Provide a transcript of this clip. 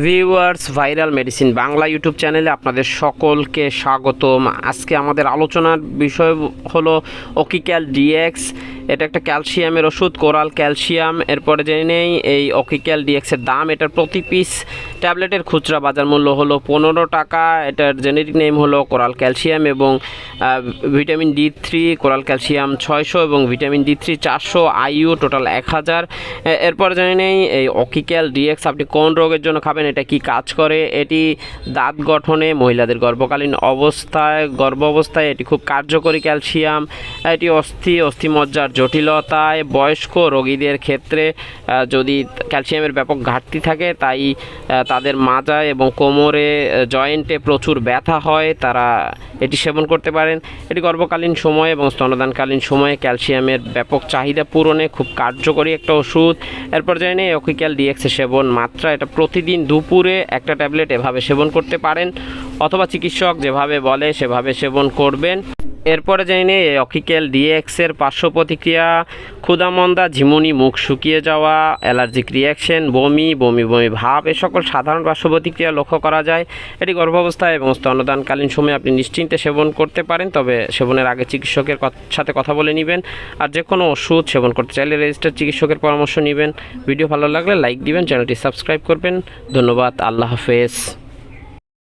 Viewers, viral medicine Bangla YouTube চ্যানেলে আপনাদের সকলকে স্বাগতম। আজকে আমাদের আলোচনার বিষয় হলো অকিক্যাল ডিএক্স। এটা একটা ক্যালসিয়ামের ওষুধ, কোরাল ক্যালসিয়াম। এরপরে জেনে নেই, এই অকিক্যাল ডিএক্সের দাম, এটার প্রতি পিস ট্যাবলেটের খুচরা বাজার মূল্য হলো পনেরো টাকা। এটার জেনেরিক নেম হলো কোরাল ক্যালসিয়াম এবং vitamin D three coral calcium ছয়শো এবং ভিটামিন ডি থ্রি চারশো আইইউ টোটাল এক হাজার। এরপর জেনে নেই, এই অকিক্যাল ডিএক্স আপনি কোন রোগের জন্য খাবেন, এটা কি কাজ করে? এটি দাঁত গঠনে মহিলাদের গর্ভকালীন অবস্থায় গর্ভ অবস্থায় এটি খুব কার্যকরী ক্যালসিয়াম। এটি অস্থি, অস্থিমজ্জার জটিলতায় বয়স্ক রোগীদের ক্ষেত্রে যদি ক্যালসিয়ামের ব্যাপক ঘাটতি থাকে, তাই তাদের মাজায় এবং কোমরে জয়েন্টে প্রচুর ব্যথা হয়, তারা এটি সেবন করতে পারেন। এটি গর্ভকালীন সময় এবং স্তনদানকালীন সময়ে ক্যালসিয়ামের ব্যাপক চাহিদা পূরণে খুব কার্যকরী একটা ওষুধ। এরপর জানি অকিক্যাল ডিএক্সের সেবন মাত্রা, এটা প্রতিদিন দুপুরে একটা ট্যাবলেট এভাবে সেবন করতে পারেন। অথবা চিকিৎসক যেভাবে বলে, সেভাবে সেবন করবেন। এরপরে জানি নেই এই অকিক্যাল ডিএক্সের পার্শ্ব প্রতিক্রিয়া, ক্ষুদামন্দা, ঝিমুনি, মুখ শুকিয়ে যাওয়া, অ্যালার্জিক রিয়াকশন বমি বমি বমি, ভাব, এ সকল সাধারণ পার্শ্ব প্রতিক্রিয়া লক্ষ্য করা যায়। এটি গর্ভাবস্থায় এবং স্তনদানকালীন সময়ে আপনি নিশ্চিন্তে সেবন করতে পারেন, তবে সেবনের আগে চিকিৎসকের সাথে কথা বলে নেবেন আর যে কোনো ওষুধ সেবন করতে চাইলে রেজিস্টার চিকিৎসকের পরামর্শ নেবেন। ভিডিও ভালো লাগলে লাইক দিবেন, চ্যানেলটি সাবস্ক্রাইব করবেন। ধন্যবাদ, আল্লাহ হাফেজ।